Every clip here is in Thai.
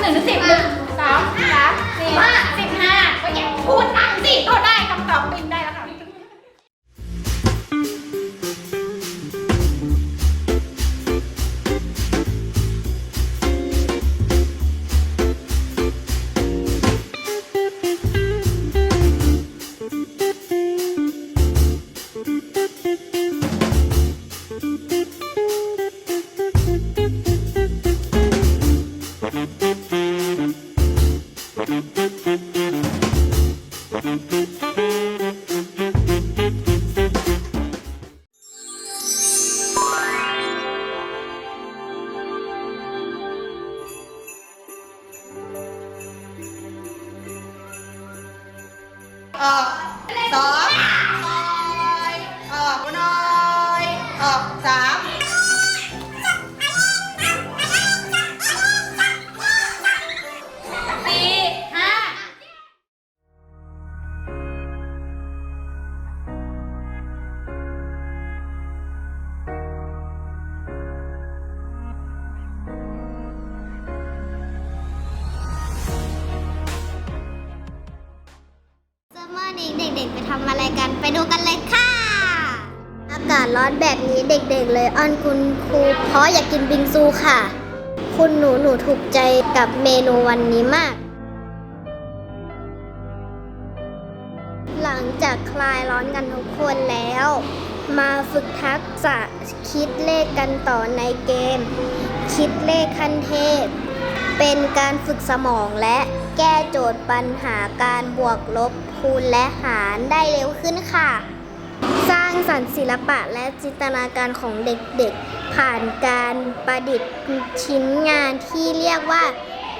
หนึ่งสิบหนึ่งสองสามสี่ห้าสิบห้าก็ย่งพูดตามสิโตได้กับ ờ sớm ờ ờ ơi ờ sáng นี้เด็กๆ ไปทำอะไรกัน ไปดูกันเลยค่ะ อากาศร้อนแบบนี้เด็กๆ เลยอ้อนคุณครูเพราะอยากกินบิงซูค่ะ คุณหนูหนูถูกใจกับเมนูวันนี้มาก หลังจากคลายร้อนกันทุกคนแล้ว มาฝึกทักษะคิดเลขกันต่อในเกม คิดเลขขั้นเทพ เป็นการฝึกสมองและแก้โจทย์ปัญหาการบวกลบคูณและหารได้เร็วขึ้นค่ะ สร้างสรรค์ศิลปะและจินตนาการของเด็กๆ ผ่านการประดิษฐ์ชิ้นงานที่เรียกว่า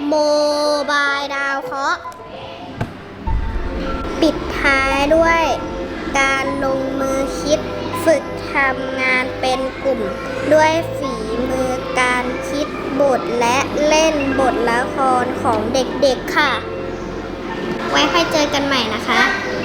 โมบายดาวเคราะห์ปิดท้ายด้วย การลงมือคิดฝึกทำงานเป็นกลุ่ม ด้วยฝีมือการค บทและเล่นบทละครของเด็กๆค่ะ ไว้ค่อยเจอกันใหม่นะคะขอบคุณค่ะ